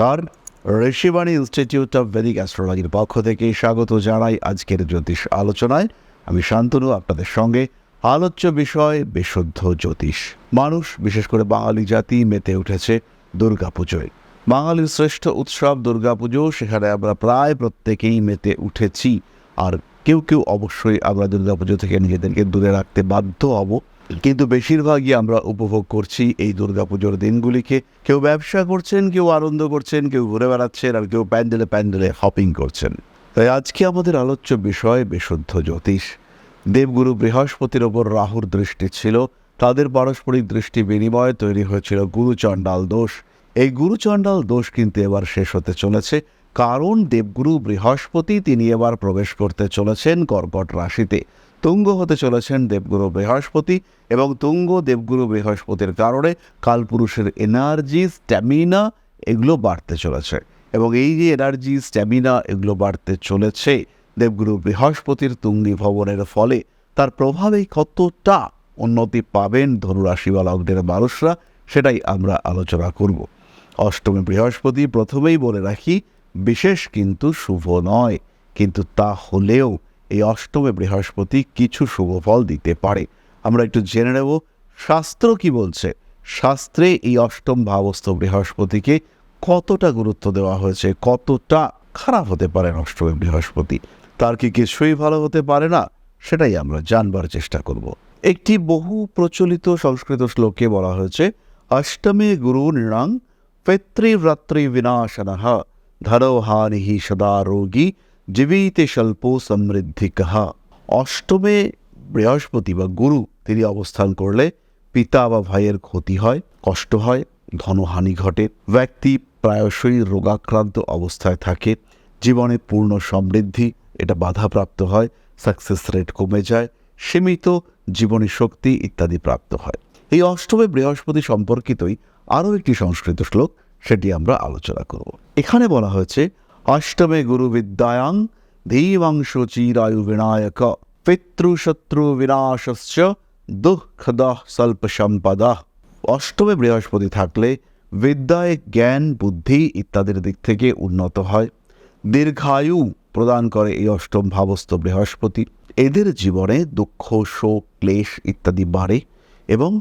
নমস্কার। Rishibani institute of Vedic অ্যাস্ট্রোলজির পক্ষ থেকে স্বাগত জানাই আজকের জ্যোতিষ আলোচনায়। আমি শান্তনু, আপনাদের সঙ্গে আলোচ্য বিষয় বিশুদ্ধ জ্যোতিষ। মানুষ, বিশেষ করে বাঙালি জাতি, মেতে উঠেছে দুর্গাপুজোয়। বাঙালির শ্রেষ্ঠ উৎসব দুর্গাপুজো, সেখানে আমরা প্রায় প্রত্যেকেই মেতে উঠেছি। আর কেউ কেউ অবশ্যই আমরা দুর্গাপুজো থেকে নিজেদেরকে দূরে রাখতে বাধ্য হব। কিন্তু বেশিরভাগই আমরা উপভোগ করছি এই দুর্গাপুজোর দিনগুলিকে। কেউ ব্যবসা করছেন, কেউ আনন্দ করছেন, কেউ ঘুরে বেড়াচ্ছেন আর কেউ প্যান্ডেলে প্যান্ডেলে হপিং করছেন। তাই আজকে আমাদের আলোচ্য বিষয় বিশুদ্ধ জ্যোতিষ। দেবগুরু বৃহস্পতির ওপর রাহুর দৃষ্টি ছিল, তাদের পারস্পরিক দৃষ্টি বিনিময়ে তৈরি হয়েছিল গুরুচণ্ডাল দোষ। এই গুরুচণ্ডাল দোষ কিন্তু এবার শেষ হতে চলেছে, কারণ দেবগুরু বৃহস্পতি তিনি এবার প্রবেশ করতে চলেছেন কর্কট রাশিতে। তুঙ্গ হতে চলেছেন দেবগুরু বৃহস্পতি এবং তুঙ্গ দেবগুরু বৃহস্পতির কারণে কালপুরুষের এনার্জি স্ট্যামিনা এগুলো বাড়তে চলেছে এবং এই যে এনার্জি স্ট্যামিনা এগুলো বাড়তে চলেছে, দেবগুরু বৃহস্পতির তুঙ্গি ভবনের ফলে তার প্রভাবে কতটা উন্নতি পাবেন ধনুরাশি বা মানুষরা, সেটাই আমরা আলোচনা করব। অষ্টমী বৃহস্পতি প্রথমেই বলে রাখি, বিশেষ কিন্তু শুভ নয়, কিন্তু তা হলেও এই অষ্টমে বৃহস্পতি কিছু শুভ ফল দিতে পারে। আমরা একটু জেনে নেব, শাস্ত্র কি বলছে? শাস্ত্রে এই অষ্টম ভাবস্থ বৃহস্পতিকে কতটা গুরুত্ব দেওয়া হয়েছে, কতটা খারাপ হতে পারে অষ্টমী বৃহস্পতি? তার কি কিছুই ভালো হতে পারে না? সেটাই আমরা জানবার চেষ্টা করব। একটি বহু প্রচলিত সংস্কৃত শ্লোকে বলা হয়েছে, অষ্টমে গুরু নৃণাং পিতৃভ্রাতৃ বিনাশনঃ ধরোহানি সদা রোগী জীবিতে স্বল্প সমৃদ্ধি কাহা। অষ্টমে বৃহস্পতি বা গুরু, তিনি অবস্থান করলে পিতা বা ভাইয়ের ক্ষতি হয়, কষ্ট হয়, ধনহানি ঘটে। ব্যক্তি প্রায়শই রোগাক্রান্ত অবস্থায় থাকে, জীবনে পূর্ণ সমৃদ্ধি, এটা বাধাপ্রাপ্ত হয় সাকসেস রেট কমে যায়, সীমিত জীবনী শক্তি ইত্যাদি প্রাপ্ত হয়। এই অষ্টমে বৃহস্পতি সম্পর্কিতই আরও একটি সংস্কৃত শ্লোক, সেটি আমরা আলোচনা করব। এখানে বলা হয়েছে অষ্টমে গুরু বিদ্যায়াং ধীমাংশ চিরায়ু বিনায়ক পিতৃশত্রু বিনাশস্য দুঃখদ স্বল্প সম্পদা অষ্টমে বৃহস্পতি থাকলে বিদ্যায় জ্ঞান বুদ্ধি ইত্যাদির দিক থেকে উন্নত হয়। দীর্ঘায়ু প্রদান করে এই অষ্টম ভাবস্থ বৃহস্পতি। এদের জীবনে দুঃখ, শোক, ক্লেশ ইত্যাদি বাড়ে এবং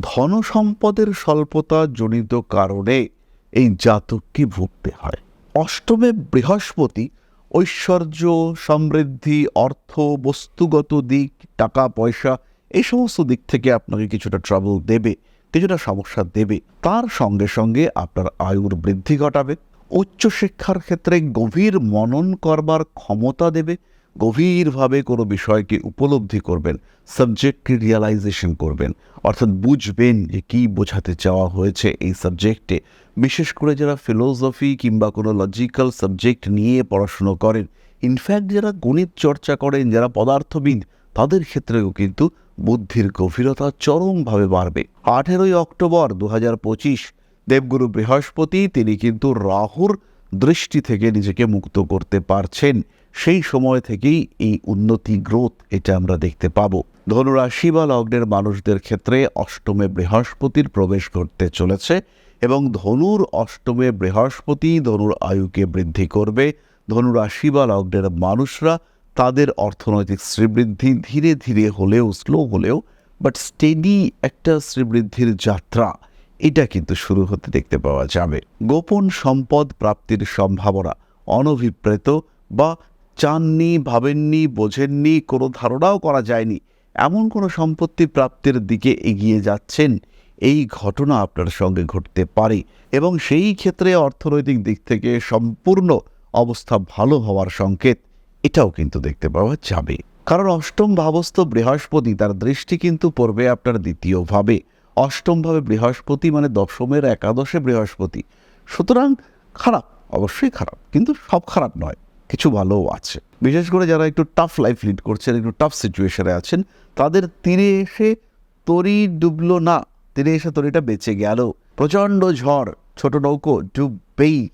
ধন সম্পদের স্বল্পতা জনিত কারণে এই জাতককে ভুগতে হয়। অষ্টমে বৃহস্পতি, ঐশ্বর্য, সমৃদ্ধি, অর্থ, বস্তুগত দিক, টাকা, পয়সা, এই সমস্ত দিক থেকে আপনাকে কিছুটা ট্রাবল দেবে, কিছুটা সমস্যা দেবে। তার সঙ্গে সঙ্গে আপনার আয়ুর বৃদ্ধি ঘটাবে, উচ্চশিক্ষার ক্ষেত্রে গভীর মনন করবার ক্ষমতা দেবে গভীরভাবে কোনো বিষয়কে উপলব্ধি করবেন সাবজেক্টকে রিয়ালাইজেশন করবেন। অর্থাৎ বুঝবেন যে কী বোঝাতে চাওয়া হয়েছে এই সাবজেক্টে বিশেষ করে যারা ফিলোসফি কিংবা কোনো লজিক্যাল সাবজেক্ট নিয়ে পড়াশুনো করেন ইনফ্যাক্ট যারা গণিত চর্চা করেন, যারা পদার্থবিদ, তাদের ক্ষেত্রেও কিন্তু বুদ্ধির গভীরতা চরমভাবে বাড়বে। আঠেরোই অক্টোবর দু হাজার পঁচিশ, দেবগুরু বৃহস্পতি, তিনি কিন্তু রাহুর দৃষ্টি থেকে নিজেকে মুক্ত করতে পারছেন। সেই সময় থেকেই এই উন্নতি গ্রোথ এটা আমরা দেখতে পাব। ধনুরাশি বা লগ্নের মানুষদের ক্ষেত্রে অষ্টমে বৃহস্পতির প্রবেশ ঘটতে চলেছে এবং ধনুর অষ্টমে বৃহস্পতি ধনুর আয়ুকে বৃদ্ধি করবে। ধনুরাশি বা লগ্নের মানুষরা তাদের অর্থনৈতিক শ্রীবৃদ্ধি ধীরে ধীরে হলেও, স্লো হলেও বাট স্টেডি একটা শ্রীবৃদ্ধির যাত্রা, এটা কিন্তু শুরু হতে দেখতে পাওয়া যাবে। গোপন সম্পদ প্রাপ্তির সম্ভাবনা, অনভিপ্রেত বা চাননি, ভাবেননি, বোঝেননি, কোনো ধারণাও করা যায়নি। এমন কোনো সম্পত্তি প্রাপ্তির দিকে এগিয়ে যাচ্ছেন, এই ঘটনা আপনার সঙ্গে ঘটতে পারে এবং সেই ক্ষেত্রে অর্থনৈতিক দিক থেকে সম্পূর্ণ অবস্থা ভালো হওয়ার সংকেত এটাও কিন্তু দেখতে পাওয়া যাবে। কারণ অষ্টম ভাবস্থ বৃহস্পতি, তার দৃষ্টি কিন্তু পড়বে আপনার দ্বিতীয়ভাবে অষ্টমভাবে বৃহস্পতি মানে দশমের একাদশে বৃহস্পতি। সুতরাং খারাপ, অবশ্যই খারাপ, কিন্তু সব খারাপ নয়। কিছু ভালোও আছে। বিশেষ করে যারা একটু টাফ লাইফ লিড করছেন, একটু টাফ সিচুয়েশনে আছেন, তাদের তীরে এসে তরি ডুবলো না, তীরে এসে তরিটা বেঁচে গেল। প্রচণ্ড ঝড়, ছোট নৌকো ডুববেই,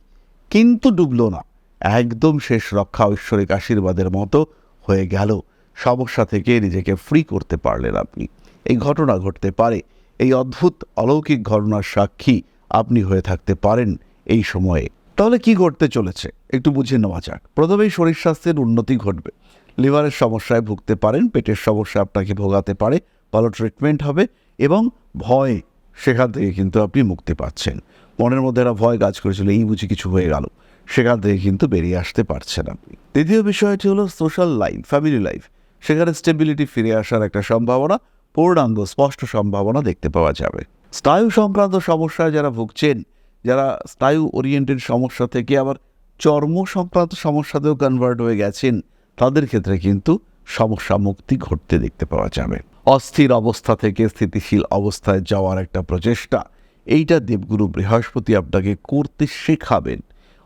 কিন্তু ডুবলো না। একদম শেষ রক্ষা ঐশ্বরিক আশীর্বাদের মতো হয়ে গেল। সমস্যা থেকে নিজেকে ফ্রি করতে পারলেন আপনি। এই ঘটনা ঘটতে পারে। এই অদ্ভুত অলৌকিক ঘটনার সাক্ষী আপনি হয়ে থাকতে পারেন এই সময়ে। তাহলে কি ঘটতে চলেছে? একটু বুঝে নেওয়া যাক। প্রথমেই শরীর স্বাস্থ্যের উন্নতি ঘটবে। লিভারের সমস্যায় ভুগতে পারেন, পেটের সমস্যা আপনাকে ভোগাতে পারে, ভালো ট্রিটমেন্ট হবে এবং ভয় সেখান থেকে কিন্তু আপনি মুক্তি পাচ্ছেন। মনের মধ্যে একটা ভয় কাজ করেছিল, এই বুঝি কিছু হয়ে গেল। সেখান থেকে কিন্তু বেরিয়ে আসতে পারছেন আপনি। দ্বিতীয় বিষয়টি হলো সোশ্যাল লাইফ ফ্যামিলি লাইফ সেখানে স্টেবিলিটি ফিরে আসার একটা সম্ভাবনা, পূর্ণাঙ্গ, স্পষ্ট সম্ভাবনা দেখতে পাওয়া যাবে। স্নায়ু সংক্রান্ত সমস্যায় যারা ভুগছেন যারা স্নায়ু ওরিয়েন্টেড সমস্যা থেকে আবার চর্ম সংক্রান্ত সমস্যাতেও কনভার্ট হয়ে গেছেন, তাদের ক্ষেত্রে কিন্তু সমস্যা মুক্তি ঘটতে দেখতে পাওয়া যাবে। অস্থির অবস্থা থেকে স্থিতিশীল অবস্থায় যাওয়ার একটা প্রচেষ্টা। এইটা দেবগুরু বৃহস্পতি আপনাকে করতে শেখাবেন।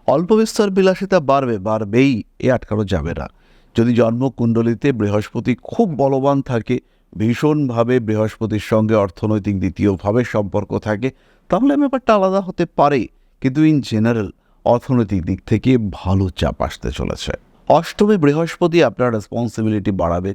অল্প বিস্তর বিলাসিতা বাড়বে, বাড়বেই, এ আটকানো যাবে না। যদি জন্মকুণ্ডলিতে বৃহস্পতি খুব বলবান থাকে ভীষণভাবে বৃহস্পতির সঙ্গে অর্থনৈতিক দ্বিতীয়ভাবে সম্পর্ক থাকে, তাহলে ব্যাপারটা আলাদা হতে পারে কিন্তু ইন জেনারেল অর্থনৈতিক দিক থেকে ভালো চাপ আসতে চলেছে। অষ্টমে বৃহস্পতি আপনার রেসপন্সিবিলিটি বাড়াবে।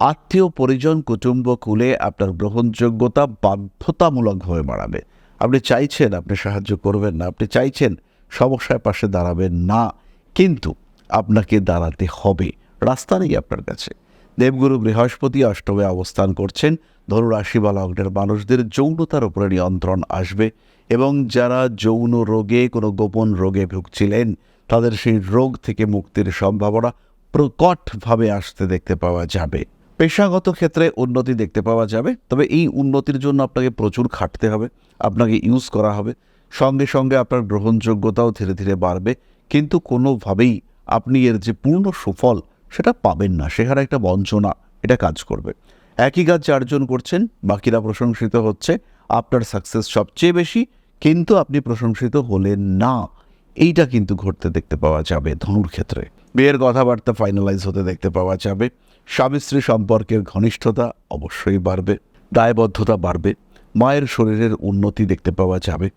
আত্মীয়, পরিজন, কুটুম্ব, কুলে আপনার গ্রহণযোগ্যতা বাধ্যতামূলকভাবে বাড়াবে। আপনি চাইছেন আপনি সাহায্য করবেন না, আপনি চাইছেন সমস্যার পাশে দাঁড়াবেন না, কিন্তু আপনাকে দাঁড়াতে হবে। রাস্তা নেই আপনার কাছে। দেবগুরু বৃহস্পতি অষ্টমে অবস্থান করছেন। ধরু রাশি বা লগ্নের মানুষদের যৌনতার উপরে নিয়ন্ত্রণ আসবে এবং যারা যৌন রোগে, কোনো গোপন রোগে ভুগছিলেন, তাদের সেই রোগ থেকে মুক্তির সম্ভাবনা প্রকটভাবে আসতে দেখতে পাওয়া যাবে। পেশাগত ক্ষেত্রে উন্নতি দেখতে পাওয়া যাবে, তবে এই উন্নতির জন্য আপনাকে প্রচুর খাটতে হবে, আপনাকে ইউজ করা হবে। সঙ্গে সঙ্গে আপনার গ্রহণযোগ্যতাও ধীরে ধীরে বাড়বে, কিন্তু কোনোভাবেই আপনি এর যে পূর্ণ সুফল সেটা পাবেন না। সেখানে একটা বঞ্চনা, এটা কাজ করবে। একই কাজ চারজন করছেন, বাকিরা প্রশংসিত হচ্ছে, আপনার সাকসেস সবচেয়ে বেশি, কিন্তু আপনি প্রশংসিত হলেন না। এইটা কিন্তু ঘটতে দেখতে পাওয়া যাবে ধনুর ক্ষেত্রে। বিয়ের কথাবার্তা ফাইনালাইজ হতে দেখতে পাওয়া যাবে। স্বামী স্ত্রী সম্পর্কের ঘনিষ্ঠতা অবশ্যই বাড়বে, দায়বদ্ধতা বাড়বে, মায়ের শরীরের উন্নতি দেখতে পাওয়া যাবে।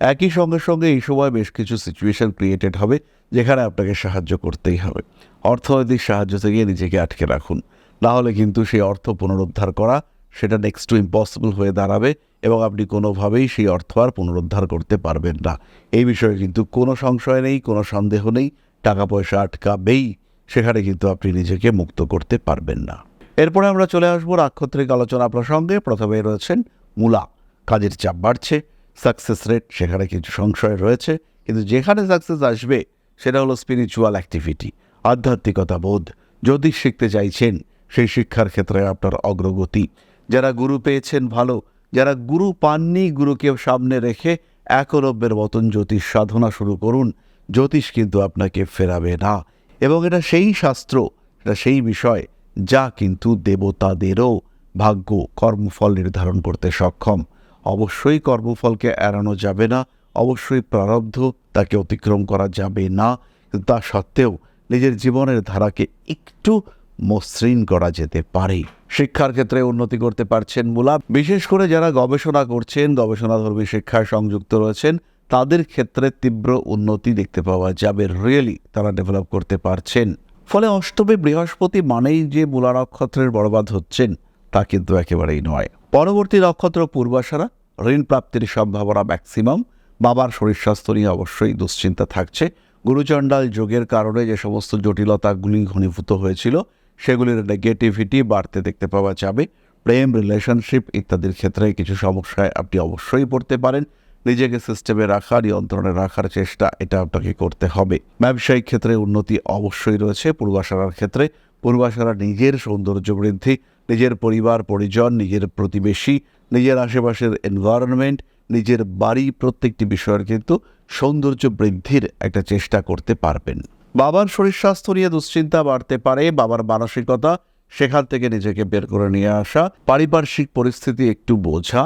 একই সঙ্গে সঙ্গে এই সময় বেশ কিছু সিচুয়েশন ক্রিয়েটেড হবে, যেখানে আপনাকে সাহায্য করতেই হবে। অর্থনৈতিক সাহায্য থেকে নিজেকে আটকে রাখুন। না হলে কিন্তু সেই অর্থ পুনরুদ্ধার করা সেটা নেক্সট টু ইম্পসিবল হয়ে দাঁড়াবে এবং আপনি কোনোভাবেই সেই অর্থ আর পুনরুদ্ধার করতে পারবেন না। এই বিষয়ে কিন্তু কোনো সংশয় নেই, কোনো সন্দেহ নেই। টাকা পয়সা আটকাবেই, সেখানে কিন্তু আপনি নিজেকে মুক্ত করতে পারবেন না। এরপরে আমরা চলে আসব নাক্ষত্রিক আলোচনা প্রসঙ্গে। প্রথমে রয়েছেন মূলা। কাজের চাপ বাড়ছে সাকসেস রেট সেখানে কিছু সংশয় রয়েছে। কিন্তু যেখানে সাকসেস আসবে, সেটা হলো স্পিরিচুয়াল অ্যাক্টিভিটি আধ্যাত্মিকতা বোধ জ্যোতিষ শিখতে চাইছেন, সেই শিক্ষার ক্ষেত্রে আপনার অগ্রগতি। যারা গুরু পেয়েছেন, ভালো। যারা গুরু পাননি, গুরুকে সামনে রেখে একলব্যের মতন জ্যোতিষ সাধনা শুরু করুন। জ্যোতিষ কিন্তু আপনাকে ফেরাবে না। এবং এটা সেই শাস্ত্র, এটা সেই বিষয়, যা কিন্তু দেবতাদেরও ভাগ্য, কর্মফল নির্ধারণ করতে সক্ষম। অবশ্যই কর্মফলকে এড়ানো যাবে না। অবশ্যই প্রারব্ধ, তাকে অতিক্রম করা যাবে না। তা সত্ত্বেও নিজের জীবনের ধারাকে একটু মসৃণ করা যেতে পারে। শিক্ষার ক্ষেত্রে উন্নতি করতে পারছেন মূলা। বিশেষ করে যারা গবেষণা করছেন, গবেষণাধর্মী শিক্ষায় সংযুক্ত রয়েছেন, তাদের ক্ষেত্রে তীব্র উন্নতি দেখতে পাওয়া যাবে। রিয়েলি তারা ডেভেলপ করতে পারছেন। ফলে অষ্টমে বৃহস্পতি মানেই যে মূলা নক্ষত্রের বরবাদ হচ্ছেন, তা কিন্তু একেবারেই নয়। পরবর্তী নক্ষত্র পূর্বাশারা, ঋণ প্রাপ্তির সম্ভাবনা ম্যাক্সিমাম বাবার শরীর স্বাস্থ্য নিয়ে অবশ্যই দুশ্চিন্তা থাকছে। গুরুচণ্ডাল যোগের কারণে যে সমস্ত জটিলতাগুলি ঘনীভূত হয়েছিল, সেগুলির নেগেটিভিটি বাড়তে দেখতে পাওয়া যাবে। প্রেম রিলেশনশিপ ইত্যাদির ক্ষেত্রে কিছু সমস্যায় আপনি অবশ্যই পড়তে পারেন। নিজেকে সিস্টেমে রাখা, নিয়ন্ত্রণে রাখার চেষ্টা, এটা আপনাকে করতে হবে। ব্যবসায়িক ক্ষেত্রে উন্নতি অবশ্যই রয়েছে। পূর্বাশারার ক্ষেত্রে, পূর্বাশারা নিজের সৌন্দর্য বৃদ্ধি নিজের পরিবার, পরিজন, নিজের প্রতিবেশী, নিজের আশেপাশের এনভায়রনমেন্ট নিজের বাড়ি প্রত্যেকটি বিষয়ের কিন্তু সৌন্দর্য বৃদ্ধির একটা চেষ্টা করতে পারবেন। বাবার শরীর স্বাস্থ্য নিয়ে দুশ্চিন্তা বাড়তে পারে, বাবার মানসিকতা সেখান থেকে নিজেকে বের করে নিয়ে আসা, পারিপার্শ্বিক পরিস্থিতি একটু বোঝা,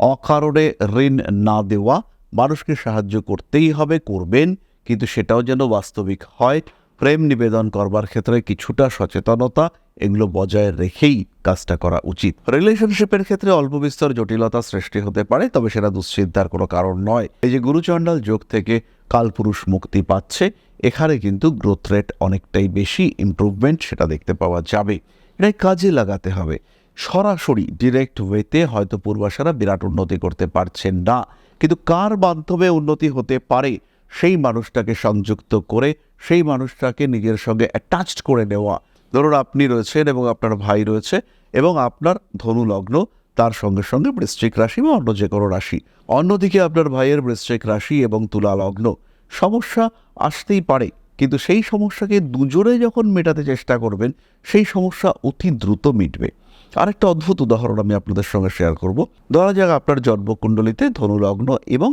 অকারণে ঋণ না দেওয়া মানুষকে সাহায্য করতেই হবে, করবেন, কিন্তু সেটাও যেন বাস্তবিক হয়। প্রেম নিবেদন করবার ক্ষেত্রে কিছুটা সচেতনতা এগুলো বজায় রেখেই কাজটা করা উচিত। রিলেশনশিপের ক্ষেত্রে অল্প বিস্তর জটিলতা সৃষ্টি হতে পারে, তবে সেটা দুশ্চিন্তার কোনো কারণ নয়। এই যে গুরুচণ্ডাল যোগ থেকে কালপুরুষ মুক্তি পাচ্ছে, এখানে কিন্তু গ্রোথ রেট অনেকটাই বেশি ইমপ্রুভমেন্ট সেটা দেখতে পাওয়া যাবে। এটাই কাজে লাগাতে হবে। সরাসরি ডিরেক্ট ওয়েতে হয়তো পূর্বাশারা বিরাট উন্নতি করতে পারছেন না, কিন্তু কার মাধ্যমে উন্নতি হতে পারে, সেই মানুষটাকে সংযুক্ত করে, সেই মানুষটাকে নিজের সঙ্গে অ্যাটাচড করে নেওয়া ধরুন আপনি রয়েছেন এবং আপনার ভাই রয়েছে এবং আপনার ধনু লগ্ন তার সঙ্গে সঙ্গে বৃশ্চিক রাশি বা অন্য যে কোনো রাশি। অন্যদিকে আপনার ভাইয়ের বৃশ্চিক রাশি এবং তুলা লগ্ন সমস্যা আসতেই পারে, কিন্তু সেই সমস্যাকে দুজনে যখন মেটাতে চেষ্টা করবেন, সেই সমস্যা অতি দ্রুত মিটবে। আরেকটা অদ্ভুত উদাহরণ আমি আপনাদের সঙ্গে শেয়ার করব। ধরা যাক আপনার জন্মকুণ্ডলিতে ধনুলগ্ন এবং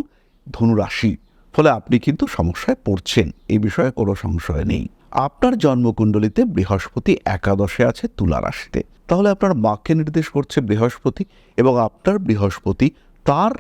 ধনুরাশি, ফলে আপনি কিন্তু সমস্যায় পড়ছেন, এই বিষয়ে কোনো সংশয় নেই। আপনার জন্মকুণ্ডলিতে বৃহস্পতি একাদশে আছে, তুলা রাশিতে। তাহলে আপনার মাকে নির্দেশ করছে বৃহস্পতি এবং আপনার বৃহস্পতি তার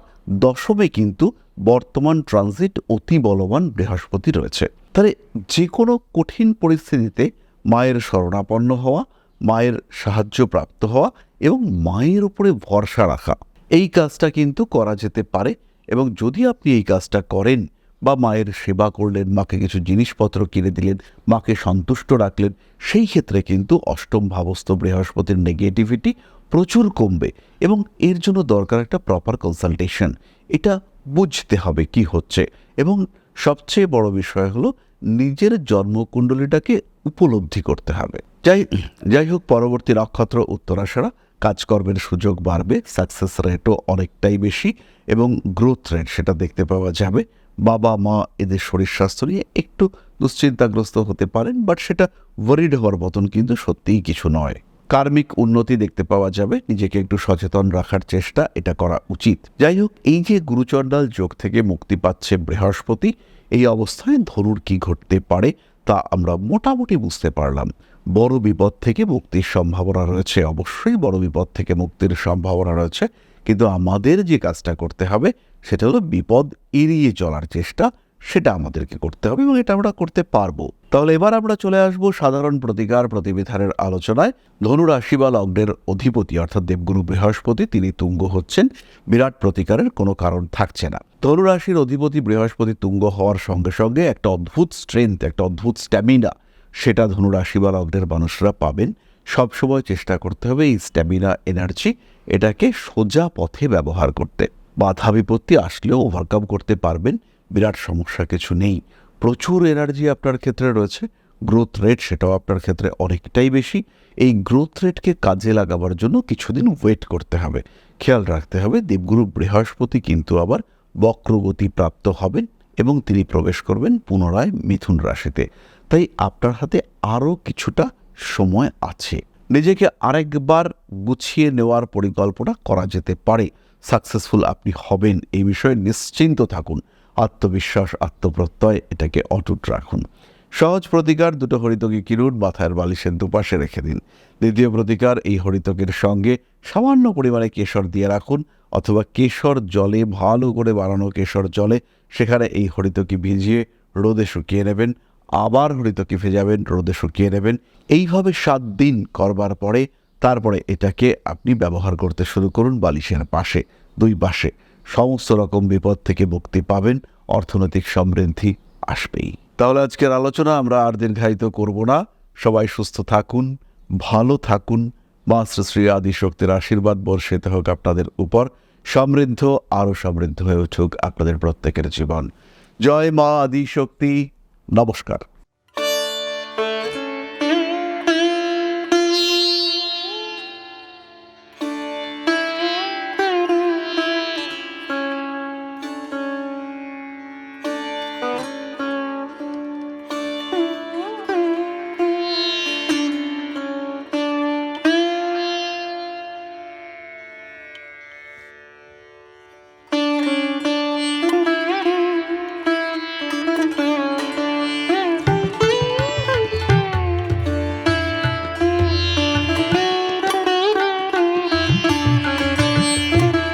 দশমে কিন্তু বর্তমান ট্রানজিট অতি বলবান বৃহস্পতি রয়েছে। তাহলে যে কোনো কঠিন পরিস্থিতিতে মায়ের শরণাপন্ন হওয়া, মায়ের সাহায্য প্রাপ্ত হওয়া এবং মায়ের উপরে ভরসা রাখা, এই কাজটা কিন্তু করা যেতে পারে এবং যদি আপনি এই কাজটা করেন বা মায়ের সেবা করলেন, মাকে কিছু জিনিসপত্র কিনে দিলেন, মাকে সন্তুষ্ট রাখলেন, সেই ক্ষেত্রে কিন্তু অষ্টম ভাবস্থ বৃহস্পতির নেগেটিভিটি প্রচুর কমবে এবং এর জন্য দরকার একটা প্রপার কনসালটেশন এটা বুঝতে হবে কি হচ্ছে এবং সবচেয়ে বড় বিষয় হলো নিজের জন্মকুণ্ডলীটাকে উপলব্ধি করতে হবে। যাই যাই হোক, পরবর্তী নক্ষত্র উত্তরাশারা কাজকর্মের সুযোগ বাড়বে সাকসেস রেটও অনেকটাই বেশি এবং গ্রোথ রেট সেটা দেখতে পাওয়া যাবে। বাবা, মা এদের শরীর স্বাস্থ্য নিয়ে একটু দুশ্চিন্তাগ্রস্ত হতে পারেন বাট সেটা ওয়ারিড হওয়ার মতন কিন্তু সত্যিই কিছু নয়। কার্মিক উন্নতি দেখতে পাওয়া যাবে, নিজেকে একটু সচেতন রাখার চেষ্টা এটা করা উচিত। যাই হোক, এই যে গুরুচণ্ডাল যোগ থেকে মুক্তি পাচ্ছে বৃহস্পতি, এই অবস্থায় ধনুর কি ঘটতে পারে তা আমরা মোটামুটি বুঝতে পারলাম। বড় বিপদ থেকে মুক্তির সম্ভাবনা রয়েছে, অবশ্যই বড় বিপদ থেকে মুক্তির সম্ভাবনা রয়েছে, কিন্তু আমাদের যে কাজটা করতে হবে সেটা হলো বিপদ এড়িয়ে চলার চেষ্টা, সেটা আমাদেরকে করতে হবে এবং এটা আমরা করতে পারব। তাহলে এবার আমরা চলে আসব সাধারণ প্রতিকার প্রতিবিধানের আলোচনায়। ধনুরাশি বা লগ্নের অধিপতি অর্থাৎ দেবগুরু বৃহস্পতি, তিনি তুঙ্গ হচ্ছেন। বিরাট প্রতিকারের কোনো কারণ থাকছে না। ধনুরাশির অধিপতি বৃহস্পতি তুঙ্গ হওয়ার সঙ্গে সঙ্গে একটা অদ্ভুত স্ট্রেংথ একটা অদ্ভুত স্ট্যামিনা সেটা ধনুরাশি বা লগ্নের মানুষরা পাবেন। সবসময় চেষ্টা করতে হবে এই স্ট্যামিনা এনার্জি এটাকে সোজা পথে ব্যবহার করতে। বাধা বিপত্তি আসলেও ওভারকাম করতে পারবেন, বিরাট সমস্যা কিছু নেই। প্রচুর এনার্জি আপনার ক্ষেত্রে রয়েছে গ্রোথ রেট সেটাও আপনার ক্ষেত্রে অনেকটাই বেশি। এই গ্রোথ রেটকে কাজে লাগাবার জন্য কিছুদিন ওয়েট করতে হবে। খেয়াল রাখতে হবে, দেবগুরু বৃহস্পতি কিন্তু আবার বক্রগতি প্রাপ্ত হবেন এবং তিনি প্রবেশ করবেন পুনরায় মিথুন রাশিতে। তাই আপনার হাতে আরও কিছুটা সময় আছে। নিজেকে আরেকবার গুছিয়ে নেওয়ার পরিকল্পনা করা যেতে পারে। সাকসেসফুল আপনি হবেন এই বিষয়ে নিশ্চিন্ত থাকুন। আত্মবিশ্বাস, আত্মপ্রত্যয় এটাকে অটুট রাখুন। সহজ প্রতিকার, দুটো হরিতকি কিনুন, মাথার বালিশের দুপাশে রেখে দিন। দ্বিতীয় প্রতিকার, এই হরিতকের সঙ্গে সামান্য পরিমাণে কেশর দিয়ে রাখুন, অথবা কেশর জলে, ভালো করে বানানো কেশর জলে, সেখানে এই হরিতকি ভিজিয়ে রোদে শুকিয়ে নেবেন, আবার হরিতকি ভেজাবেন, রোদে শুকিয়ে নেবেন। এইভাবে সাত দিন করবার পরে তারপরে এটাকে আপনি ব্যবহার করতে শুরু করুন বালিশের পাশে, দুই পাশে। সমস্ত রকম বিপদ থেকে মুক্তি পাবেন, অর্থনৈতিক সমৃদ্ধি আসবেই। তাহলে আজকের আলোচনা আমরা আর দীর্ঘায়িত করব না। সবাই সুস্থ থাকুন, ভালো থাকুন। মা শ্রী শ্রী আদিশক্তির আশীর্বাদ বর্ষিত হোক আপনাদের উপর। সমৃদ্ধ, আরও সমৃদ্ধ হয়ে উঠুক আপনাদের প্রত্যেকের জীবন। জয় মা আদিশক্তি। নমস্কার।